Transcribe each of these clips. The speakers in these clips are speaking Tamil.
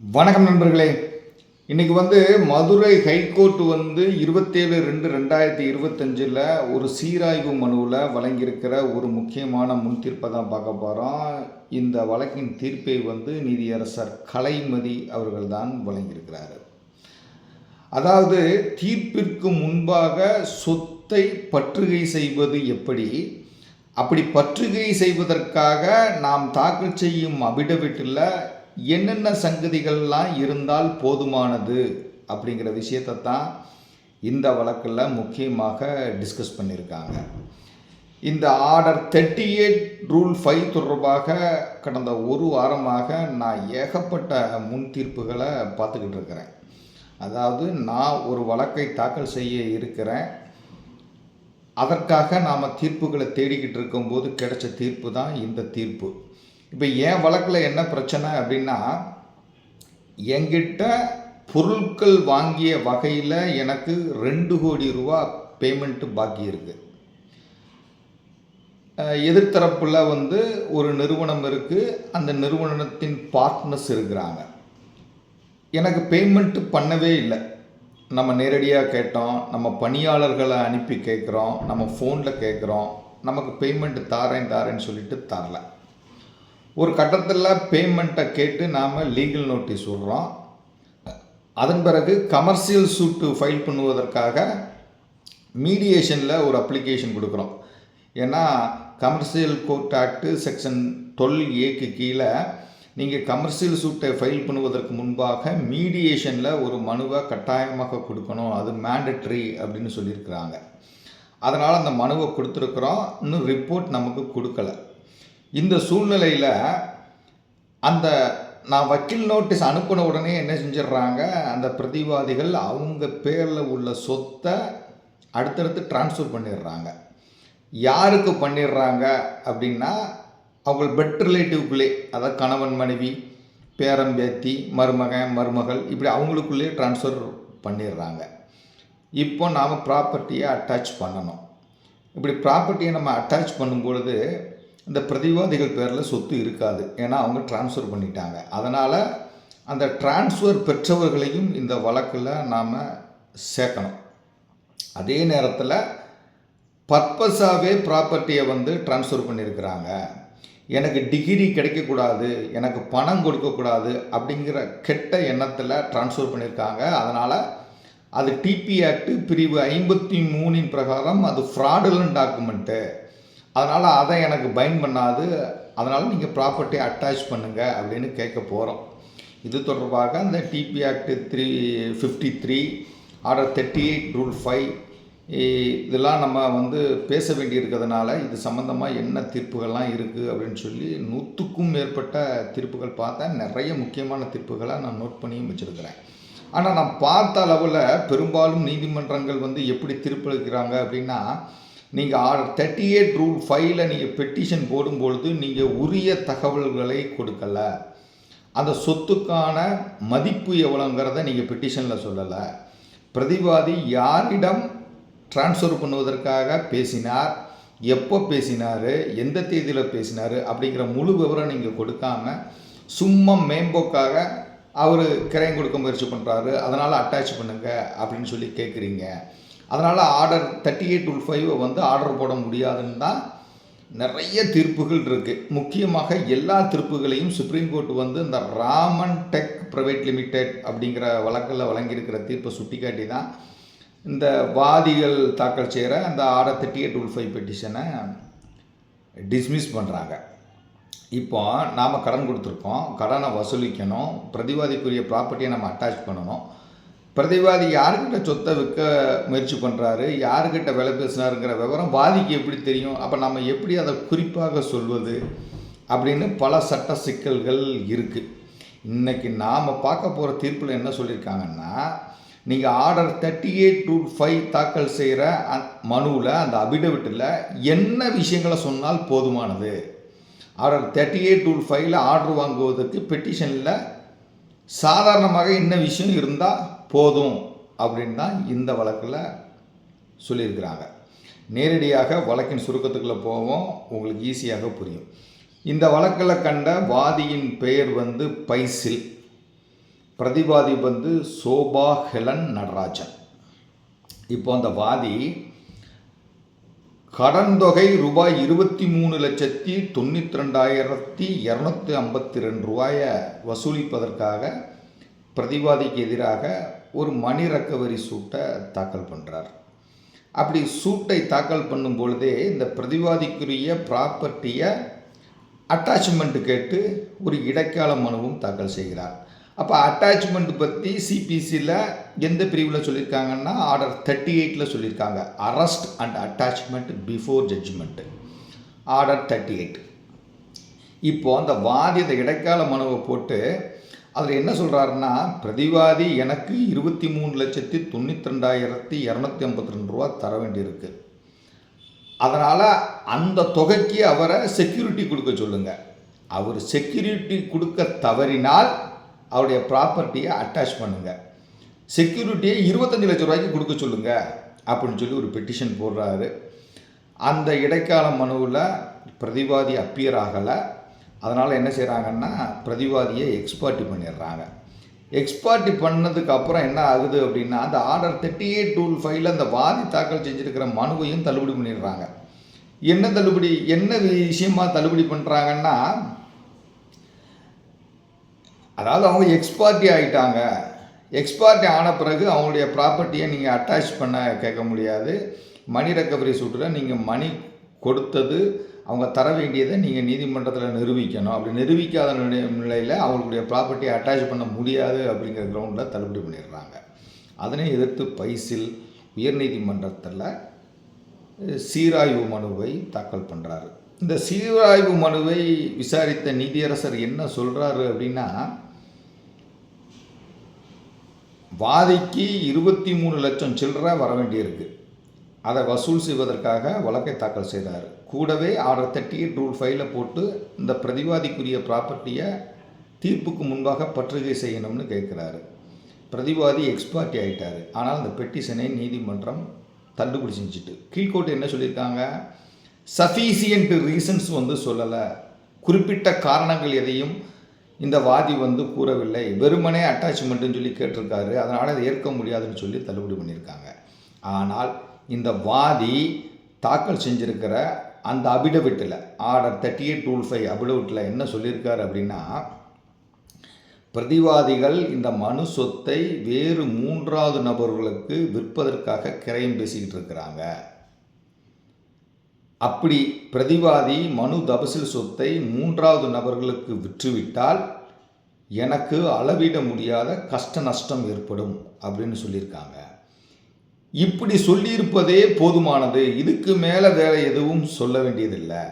வணக்கம் நண்பர்களே. இன்னைக்கு வந்து மதுரை ஹைகோர்ட் வந்து இருபத்தேழு ரெண்டு ரெண்டாயிரத்தி இருபத்தஞ்சில் ஒரு சீராய்வு மனுவில் வழங்கியிருக்கிற ஒரு முக்கியமான முன் தீர்ப்பை தான் பார்க்க போகிறோம் இந்த வழக்கின் தீர்ப்பை வந்து நீதியரசர் கலைமதி அவர்கள் தான் வழங்கியிருக்கிறார். அதாவது தீர்ப்பிற்கு முன்பாக சொத்தை பற்றுகை செய்வது எப்படி? அப்படி பற்றுகை செய்வதற்காக நாம் தாக்கல் செய்யும் அபிடவிட்டில் என்னென்ன சங்கதிகள்லாம் இருந்தால் போதுமானது அப்படிங்கிற விஷயத்தை தான் இந்த வழக்கில் முக்கியமாக டிஸ்கஸ் பண்ணியிருக்காங்க. இந்த order thirty eight rule five தொடர்பாக கடந்த ஒரு வாரமாக நான் ஏகப்பட்ட முன் தீர்ப்புகளை பார்த்துக்கிட்டு இருக்கிறேன். அதாவது நான் ஒரு வழக்கை தாக்கல் செய்ய இருக்கிறேன். அதற்காக நாம் தீர்ப்புகளை தேடிக்கிட்டு இருக்கும்போது கிடைச்ச தீர்ப்பு தான் இந்த தீர்ப்பு. இப்போ என் வழக்கில் என்ன பிரச்சனை அப்படின்னா என்கிட்ட பொருட்கள் வாங்கிய வகையில் எனக்கு ரெண்டு கோடி ரூபா பேமெண்ட்டு பாக்கி இருக்குது எதிர்த்தரப்பில் வந்து ஒரு நிறுவனம் இருக்குது அந்த நிறுவனத்தின் பார்ட்னர்ஸ் இருக்கிறாங்க. எனக்கு பேமெண்ட்டு பண்ணவே இல்லை. நம்ம நேரடியாக கேட்டோம் நம்ம பணியாளர்களை அனுப்பி கேட்குறோம் நம்ம ஃபோனில் கேட்குறோம் நமக்கு பேமெண்ட்டு தாரேன் தாரேன்னு சொல்லிட்டு தரலை. ஒரு கட்டத்தில் பேமெண்ட்டை கேட்டு நாம் லீகல் நோட்டீஸ் விடுறோம். அதன் பிறகு கமர்ஷியல் சூட்டு ஃபைல் பண்ணுவதற்காக மீடியேஷனில் ஒரு அப்ளிகேஷன் கொடுக்குறோம். ஏன்னா commercial court act section twelve ஏக்கு கீழே நீங்கள் கமர்ஷியல் சூட்டை ஃபைல் பண்ணுவதற்கு முன்பாக மீடியேஷனில் ஒரு மனுவை கட்டாயமாக கொடுக்கணும். அது மேண்டட்ரி அப்படின்னு சொல்லியிருக்கிறாங்க. அதனால் அந்த மனுவை கொடுத்துருக்குறோம். இன்னும் ரிப்போர்ட் நமக்கு கொடுக்கல. இந்த சூழ்நிலையில் அந்த நான் வக்கீல் நோட்டீஸ் அனுப்பின உடனே என்ன செஞ்சிடுறாங்க அந்த பிரதிவாதிகள் அவங்க பேரில் உள்ள சொத்தை அடுத்தடுத்து ட்ரான்ஸ்ஃபர் பண்ணிடுறாங்க யாருக்கு பண்ணிடுறாங்க அப்படின்னா அவங்க பெட் ரிலேட்டிவ்குள்ளே அதாவது கணவன் மனைவி பேரம்பேத்தி மருமகன் மருமகள் இப்படி அவங்களுக்குள்ளேயே ட்ரான்ஸ்ஃபர் பண்ணிடுறாங்க இப்போ நாம் ப்ராப்பர்ட்டியை அட்டாச் பண்ணணும். இப்படி ப்ராப்பர்ட்டியை நம்ம அட்டாச் பண்ணும்பொழுது இந்த பிரதிவாதிகள் பேரில் சொத்து இருக்காது. ஏன்னா அவங்க ட்ரான்ஸ்ஃபர் பண்ணிட்டாங்க. அதனால் அந்த ட்ரான்ஸ்ஃபர் பெற்றவர்களையும் இந்த வழக்கில் நாம் சேர்க்கணும். அதே நேரத்தில் பர்பஸாகவே ப்ராப்பர்ட்டியை வந்து ட்ரான்ஸ்ஃபர் பண்ணியிருக்கிறாங்க எனக்கு டிகிரி கிடைக்கக்கூடாது எனக்கு பணம் கொடுக்கக்கூடாது அப்படிங்கிற கெட்ட எண்ணத்தில் ட்ரான்ஸ்ஃபர் பண்ணியிருக்காங்க அதனால் அது டிபி ஆக்ட் பிரிவு ஐம்பத்தி மூணின் பிரகாரம் அது ஃப்ராடுலன் டாக்குமெண்ட்டு அதனால் அதை எனக்கு பைன் பண்ணாது. அதனால் நீங்கள் ப்ராப்பர்ட்டி அட்டாச் பண்ணுங்கள் அப்படின்னு கேட்க போகிறோம் இது தொடர்பாக அந்த TP act three fifty three order thirty eight rule five இதெல்லாம் நம்ம வந்து பேச வேண்டியிருக்கிறதுனால இது சம்மந்தமாக என்ன தீர்ப்புகள்லாம் இருக்குது அப்படின்னு சொல்லி நூற்றுக்கும் மேற்பட்ட தீர்ப்புகள் பார்த்தேன். நிறைய முக்கியமான தீர்ப்புகளை நான் நோட் பண்ணியும் வச்சுருக்கிறேன். ஆனால் நான் பார்த்த அளவில் பெரும்பாலும் நீதிமன்றங்கள் வந்து எப்படி தீர்ப்பளிக்கிறாங்க அப்படின்னா நீங்கள் ஆர் தேர்ட்டி எயிட் ரூல் ஃபைவ்ல நீங்கள் பெட்டிஷன் போடும்பொழுது நீங்கள் உரிய தகவல்களை கொடுக்கலை. அந்த சொத்துக்கான மதிப்பு எவ்வளோங்கிறத நீங்கள் பெட்டிஷனில் சொல்லலை. பிரதிவாதி யாரிடம் ட்ரான்ஸ்ஃபர் பண்ணுவதற்காக பேசினார் எப்போ பேசினார் எந்த தேதியில் பேசினார் அப்படிங்கிற முழு விவரம் நீங்கள் கொடுக்காம சும்மா மேம்போக்காக அவர் கிரையம் கொடுக்க முயற்சி பண்ணுறாரு அதனால் அட்டாச் பண்ணுங்க அப்படின்னு சொல்லி கேட்குறீங்க அதனால் ஆர்டர் தேர்ட்டி எயிட் டூல் ஃபைவை வந்து ஆர்டர் போட முடியாதுன்னு தான் நிறைய தீர்ப்புகள் இருக்குது முக்கியமாக எல்லா தீர்ப்புகளையும் சுப்ரீம் கோர்ட் வந்து இந்த ராமன் டெக் ப்ரைவேட் லிமிடெட் அப்படிங்கிற வழக்கில் வழங்கியிருக்கிற தீர்ப்பை சுட்டிக்காட்டி தான் இந்த வாதிகள் தாக்கல் செய்கிற அந்த order thirty eight rule five பெட்டிஷனை dismiss பண்ணுறாங்க இப்போ நாம் கடன் கொடுத்துருக்கோம் கடனை வசூலிக்கணும் பிரதிவாதிக்குரிய ப்ராப்பர்ட்டியை நம்ம அட்டாச் பண்ணணும். பிரதிவாதி யாருக்கிட்ட சொத்தை விற்க முயற்சி பண்ணுறாரு யாருக்கிட்ட விலை பேசினாருங்கிற விவரம் வாதிக்கு எப்படி தெரியும்? அப்போ நம்ம எப்படி அதை குறிப்பாக சொல்வது? அப்படின்னு பல சட்ட சிக்கல்கள் இருக்குது இன்றைக்கி நாம் பார்க்க போகிற தீர்ப்பில் என்ன சொல்லியிருக்காங்கன்னா நீங்கள் order thirty eight two five தாக்கல் செய்கிற மனுவில் அந்த அபிடவிட்டில் என்ன விஷயங்களை சொன்னால் போதுமானது? ஆர்டர் தேர்ட்டி எயிட் டூ ஃபைவ்ல ஆர்டர் வாங்குவதற்கு பெட்டிஷனில் சாதாரணமாக என்ன விஷயம் இருந்தால் போதும் அப்படின்னு தான் இந்த வழக்கில் சொல்லியிருக்கிறாங்க. நேரடியாக வழக்கின் சுருக்கத்துக்குள்ளே போவோம் உங்களுக்கு ஈஸியாக புரியும். இந்த வழக்கில் கண்ட வாதியின் பெயர் வந்து பைசில். பிரதிவாதி வந்து சோபா ஹெலன் நடராஜன். இப்போ அந்த வாதி கடன் தொகை ரூபாய் இருபத்தி மூணு லட்சத்தி தொண்ணூற்றி ரெண்டாயிரத்தி இரநூத்தி ஐம்பத்தி ரெண்டு ரூபாயை வசூலிப்பதற்காக பிரதிவாதிக்கு எதிராக ஒரு மணி ரெக்கவரி சூட்டை தாக்கல் பண்ணுறார் அப்படி சூட்டை தாக்கல் பண்ணும் பொழுதே இந்த பிரதிவாதிக்குரிய ப்ராப்பர்ட்டியை அட்டாச்மெண்ட் கேட்டு ஒரு இடைக்கால மனுவும் தாக்கல் செய்கிறார். அப்போ அட்டாச்மெண்ட் பற்றி சிபிசியில் எந்த பிரிவில் சொல்லியிருக்காங்கன்னா ஆர்டர் தேர்ட்டி எயிட்டில் சொல்லியிருக்காங்க arrest and attachment before judgement order thirty eight இப்போது அந்த வாதி அந்த இடைக்கால மனுவை போட்டு அதில் என்ன சொல்கிறாருன்னா பிரதிவாதி எனக்கு இருபத்தி மூணு லட்சத்தி தொண்ணூற்றி ரெண்டாயிரத்தி இரநூத்தி ஐம்பத்தி ரெண்டு ரூபா தர வேண்டியிருக்கு. அதனால் அந்த தொகைக்கு அவரை செக்யூரிட்டி கொடுக்க சொல்லுங்கள் அவர் செக்யூரிட்டி கொடுக்க தவறினால் அவருடைய ப்ராப்பர்ட்டியை அட்டாச் பண்ணுங்கள் செக்யூரிட்டியை இருபத்தஞ்சி லட்ச ரூபாய்க்கு கொடுக்க சொல்லுங்கள் அப்படின்னு சொல்லி ஒரு பெட்டிஷன் போடுறாரு. அந்த இடைக்கால மனுவில் பிரதிவாதி அப்பியர் ஆகலை. அதனால் என்ன செய்கிறாங்கன்னா பிரதிவாதியை எக்ஸ்பார்ட்டி பண்ணிடுறாங்க. எக்ஸ்பார்ட்டி பண்ணதுக்கு அப்புறம் என்ன ஆகுது அப்படின்னா அந்த ஆர்டர் தேர்ட்டி எயிட் டூல் ஃபைவ்ல அந்த வாதி தாக்கல் செஞ்சுருக்கிற மனுவையும் தள்ளுபடி பண்ணிடுறாங்க. என்ன தள்ளுபடி என்ன விஷயமா தள்ளுபடி பண்ணுறாங்கன்னா அதாவது அவங்க எக்ஸ்பார்ட்டி ஆகிட்டாங்க எக்ஸ்பார்ட்டி ஆன பிறகு அவங்களுடைய ப்ராப்பர்ட்டியை நீங்கள் அட்டாச் பண்ண கேட்க முடியாது. மணி ரெக்கவரி சூட்டில் நீங்கள் மணி கொடுத்தது அவங்க தர வேண்டியதை நீங்கள் நீதிமன்றத்தில் நிரூபிக்கணும். அப்படி நிரூபிக்காத நிலை- நிலையில் அவங்களுடைய ப்ராப்பர்ட்டியை அட்டாச் பண்ண முடியாது அப்படிங்கிற கிரவுண்டில் தள்ளுபடி பண்ணிடுறாங்க. அதனை எதிர்த்து பைசில் உயர்நீதிமன்றத்தில் சீராய்வு மனுவை தாக்கல் பண்ணுறாரு இந்த சீராய்வு மனுவை விசாரித்த நீதியரசர் என்ன சொல்கிறாரு அப்படின்னா வாதிக்கு இருபத்தி மூணு லட்சம் சில்லற வர வேண்டியிருக்கு. அதை வசூல் செய்வதற்காக வழக்கை தாக்கல் செய்தார். கூடவே ஆர்டர் தேர்ட்டி எயிட் ரூல் ஃபைவ்ல போட்டு இந்த பிரதிவாதிக்குரிய ப்ராப்பர்ட்டியை தீர்ப்புக்கு முன்பாக பற்றுகை செய்யணும்னு கேட்குறாரு. பிரதிவாதி எக்ஸ்பார்ட்டி ஆகிட்டார் ஆனால் அந்த பெட்டிஷனை நீதிமன்றம் தள்ளுபடி செஞ்சுட்டு. கீழ்கோர்ட்டு என்ன சொல்லியிருக்காங்க? சஃபீசியன்ட் ரீசன்ஸ் வந்து சொல்லலை. குறிப்பிட்ட காரணங்கள் எதையும் இந்த வாதி வந்து கூறவில்லை. வெறுமனே அட்டாச்மெண்ட்டுன்னு சொல்லி கேட்டிருக்காரு. அதனால் அதை ஏற்க முடியாதுன்னு சொல்லி தள்ளுபடி பண்ணியிருக்காங்க. ஆனால் இந்த வாதி தாக்கல் செஞ்சுருக்கிற அந்த அபிடவிட்டில் order thirty eight rule five அபிடவிட்டில் என்ன சொல்லியிருக்காரு அப்படின்னா பிரதிவாதிகள் இந்த மனு சொத்தை வேறு மூன்றாவது நபர்களுக்கு விற்பதற்காக கிரயம் பேசிக்கிட்டு இருக்கிறாங்க. அப்படி பிரதிவாதி மனு தபசில் சொத்தை மூன்றாவது நபர்களுக்கு விற்றுவிட்டால் எனக்கு அளவிட முடியாத கஷ்ட நஷ்டம் ஏற்படும் அப்படின்னு சொல்லியிருக்காங்க. இப்படி சொல்லியிருப்பதே போதுமானது. இதுக்கு மேலே வேறு எதுவும் சொல்ல வேண்டியதில்லை.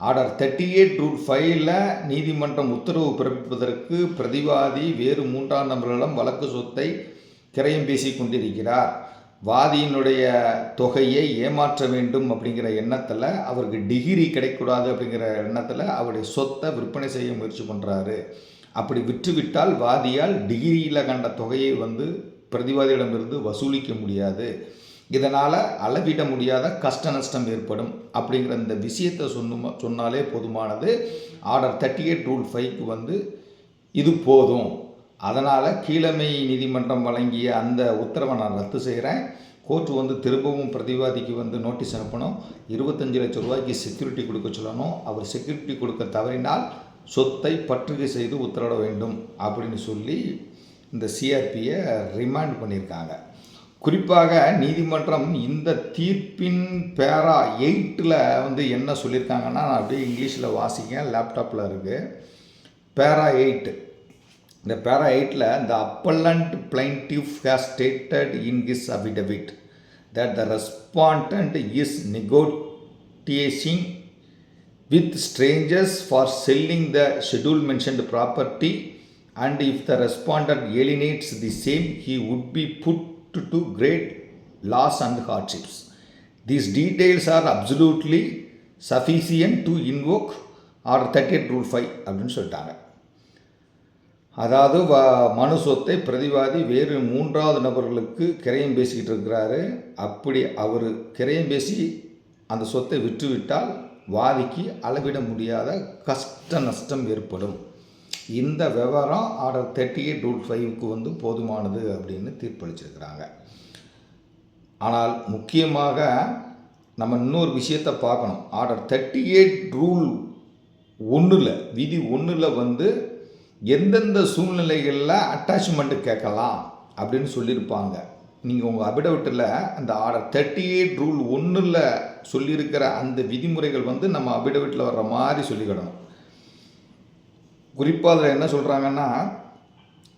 ஆர்டர் தேர்ட்டி எயிட் ரூட் ஃபைவ்ல நீதிமன்றம் உத்தரவு பிறப்பிப்பதற்கு பிரதிவாதி வேறு மூன்றாம் நபர்களிடம் வழக்கு சொத்தை கிரையும் பேசி கொண்டிருக்கிறார். வாதியினுடைய தொகையை ஏமாற்ற வேண்டும் அப்படிங்கிற எண்ணத்தில் அவருக்கு டிகிரி கிடைக்கூடாது அப்படிங்கிற எண்ணத்தில் அவருடைய சொத்தை விற்பனை செய்ய முயற்சி பண்ணுறாரு அப்படி விற்றுவிட்டால் வாதியால் டிகிரியில் கண்ட தொகையை வந்து பிரதிவாதியிடமிருந்து வசூலிக்க முடியாது. இதனால் அளவிட முடியாத கஷ்ட நஷ்டம் ஏற்படும் அப்படிங்கிற இந்த விஷயத்தை சொன்னுமா சொன்னாலே போதுமானது. ஆர்டர் தேர்ட்டி எயிட் ரூல் ஃபைவ்க்கு வந்து இது போதும். அதனால் கீழமை நீதிமன்றம் வழங்கிய அந்த உத்தரவை நான் ரத்து செய்கிறேன் கோர்ட்டு வந்து திரும்பவும் பிரதிவாதிக்கு வந்து நோட்டீஸ் அனுப்பணும். இருபத்தஞ்சு லட்சம் ரூபாய்க்கு செக்யூரிட்டி கொடுக்க சொல்லணும். அவர் செக்யூரிட்டி கொடுக்க தவறினால் சொத்தை பற்றுகை செய்து உத்தரவிட வேண்டும் அப்படின்னு சொல்லி இந்த சிஆர்பியை ரிமாண்ட் பண்ணியிருக்காங்க குறிப்பாக நீதிமன்றம் இந்த தீர்ப்பின் பேரா எயிட்டில் வந்து என்ன சொல்லியிருக்காங்கன்னா நான் அப்படியே இங்கிலீஷில் வாசிங்க லேப்டாப்பில் இருக்குது பேரா எயிட்டு இந்த பேரா எயிட்டில் இந்த appellant plaintiff has stated in his affidavit that the respondent is negotiating with strangers for selling the schedule mentioned property and if the respondent alienates the same he would be put to great loss and hardships. These details are absolutely sufficient to invoke R thirty eight rule five அப்படின்னு சொல்லிட்டாங்க அதாவது வ மனு சொத்தை பிரதிவாதி வேறு மூன்றாவது நபர்களுக்கு கிரையம் பேசிக்கிட்டு இருக்கிறாரு அப்படி அவர் கிரையம் பேசி அந்த சொத்தை விற்றுவிட்டால் வாதிக்கு அளவிட முடியாத கஷ்ட நஷ்டம் ஏற்படும் இந்த விவரம் ஆர்டர் தேர்ட்டி எயிட் ரூல் ஃபைவ்க்கு வந்து போதுமானது அப்படின்னு தீர்ப்பளிச்சிருக்கிறாங்க. ஆனால் முக்கியமாக நம்ம இன்னொரு விஷயத்தை பார்க்கணும். ஆர்டர் தேர்ட்டி எயிட் ரூல் ஒன்றில் விதி ஒன்றில் வந்து எந்தெந்த சூழ்நிலைகளில் அட்டாச்மெண்ட்டு கேட்கலாம் அப்படின்னு சொல்லியிருப்பாங்க. நீங்கள் உங்கள் அபிடவிட்டில் அந்த ஆர்டர் தேர்ட்டி எயிட் ரூல் ஒன்றில் சொல்லியிருக்கிற அந்த விதிமுறைகள் வந்து நம்ம அபிடவிட்டில் வர்ற மாதிரி சொல்லிக்கிடணும். குறிப்பாக அதில் என்ன சொல்கிறாங்கன்னா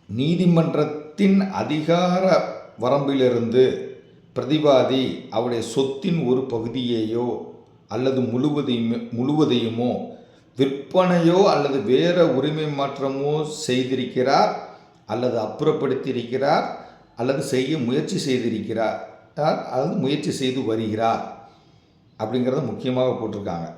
நீதிமன்றத்தின் அதிகார வரம்பிலிருந்து பிரதிவாதி அவருடைய சொத்தின் ஒரு பகுதியையோ அல்லது முழுவதையுமே முழுவதையுமோ விற்பனையோ அல்லது வேற உரிமை மாற்றமோ செய்திருக்கிறார் அல்லது அப்புறப்படுத்தியிருக்கிறார் அல்லது செய்ய முயற்சி செய்திருக்கிறார் அல்லது முயற்சி செய்து வருகிறார் அப்படிங்கிறத முக்கியமாக போட்டிருக்காங்க.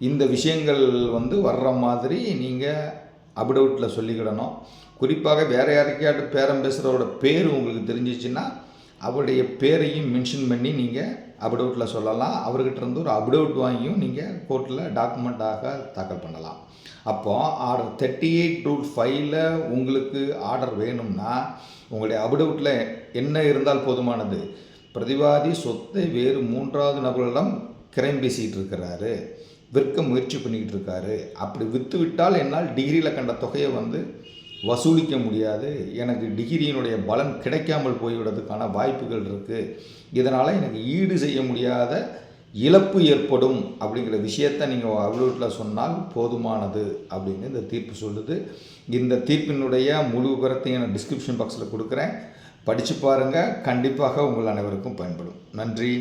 இந்த விஷயங்கள் வந்து வர்ற மாதிரி நீங்கள் அப்டவுட்டில் சொல்லிக்கிடணும். குறிப்பாக வேறு யாருக்கையாட்டு பேரம் பேசுகிறவரோட பேர் உங்களுக்கு தெரிஞ்சிச்சுன்னா அவருடைய பேரையும் மென்ஷன் பண்ணி நீங்கள் அப்டவுட்டில் சொல்லலாம். அவர்கிட்ட இருந்து ஒரு அப்டவுட் வாங்கியும் நீங்கள் கோர்ட்டில் டாக்குமெண்ட்டாக தாக்கல் பண்ணலாம். அப்போது ஆர்டர் தேர்ட்டி எயிட் ரூல் ஃபைவ்ல உங்களுக்கு ஆர்டர் வேணும்னா உங்களுடைய அப்டவுட்டில் என்ன இருந்தால் போதுமானது? பிரதிவாதி சொத்தை வேறு மூன்றாவது நபர்களிடம் கிரைம் பேசிகிட்டு இருக்கிறாரு. விற்க முயற்சி பண்ணிக்கிட்டு இருக்காரு அப்படி விற்று விட்டால் என்னால் டிகிரியில் கண்ட தொகையை வந்து வசூலிக்க முடியாது. எனக்கு டிகிரியினுடைய பலன் கிடைக்காமல் போய்விடுறதுக்கான வாய்ப்புகள் இருக்குது இதனால் எனக்கு ஈடு செய்ய முடியாத இழப்பு ஏற்படும் அப்படிங்கிற விஷயத்தை நீங்கள் அவ்வளோட்டில் சொன்னால் போதுமானது அப்படின்னு இந்த தீர்ப்பு சொல்லுது. இந்த தீர்ப்பினுடைய முழு விவரத்தையும் நான் டிஸ்கிரிப்ஷன் பாக்ஸில் கொடுக்குறேன். படித்து பாருங்கள் கண்டிப்பாக உங்கள் அனைவருக்கும் பயன்படும். நன்றி.